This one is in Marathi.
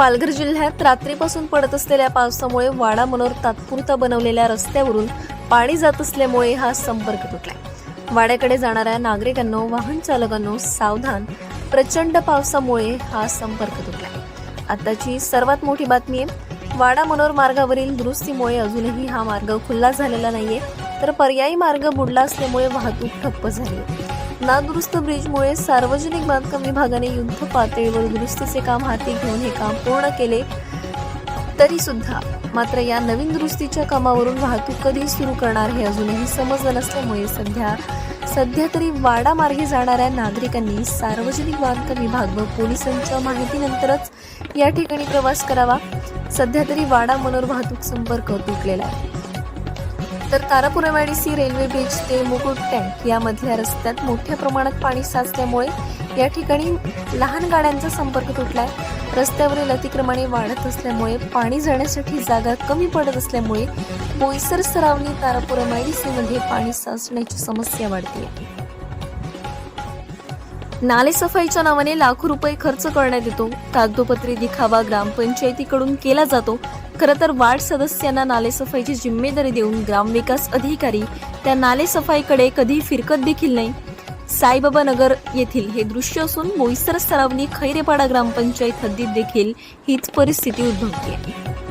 पालघर जिल्ह्यात रात्रीपासून पडत असलेल्या पावसामुळे वाडा मनोर तात्पुरता बनवलेल्या रस्त्यावरून पाणी जात असल्यामुळे हा संपर्क तुटला. वाड्याकडे जाणाऱ्या नागरिकांनो वाहन चालकांनो सावधान. प्रचंड पावसामुळे हा संपर्क तुटला. आताची सर्वात मोठी बातमी आहे वाडा मनोर मार्गावरील दुरुस्तीमुळे अजूनही हा मार्ग खुल्ला झालेला नाहीये. तर पर्यायी मार्ग बुडला असल्यामुळे वाहतूक ठप्प झाली. आहे. नादुरुस्त ब्रिजमुळे सार्वजनिक बांधकाम विभागाने युद्ध पातळीवर दुरुस्तीचे काम हाती घेऊन हे काम पूर्ण केले तरी सुद्धा मात्र या नवीन दुरुस्तीच्या कामावरून वाहतूक कधी सुरू करणार हे अजूनही समजलं नसल्यामुळे सध्या सध्या तरी वाडा मार्गे जाणाऱ्या नागरिकांनी सार्वजनिक बांधकाम विभाग व पोलिसांच्या माहितीनंतरच या ठिकाणी प्रवास करावा. सध्या तरी वाडा मनोर वाहतूक संपर्क तुटलेला आहे. तर तारापूर रेल्वे ब्रिज ते मुकुट टँक यामधल्या रस्त्यात मोठ्या प्रमाणात पाणी साचल्यामुळे या ठिकाणी लहान गाड्यांचा संपर्क तुटलाय. रस्त्यावरील अतिक्रमणे वाढत असल्यामुळे पाणी जाण्यासाठी जागा कमी पडत असल्यामुळे बोईसर सरावणी तारापूर पाणी साचण्याची समस्या वाढते नालेसफाईच्या नावाने लाखो रुपये खर्च करण्यात येतो. कागदोपत्री दिखावा ग्रामपंचायतीकडून केला जातो. खरं तर वार्ड सदस्यांना नालेसफाईची जिम्मेदारी देऊन ग्रामविकास अधिकारी त्या नालेसफाईकडे कधी फिरकत देखील नाही. साईबाबा नगर येथील हे दृश्य असून बोईसर सरावणी खैरेपाडा ग्रामपंचायत हद्दीत देखील हीच परिस्थिती उद्भवते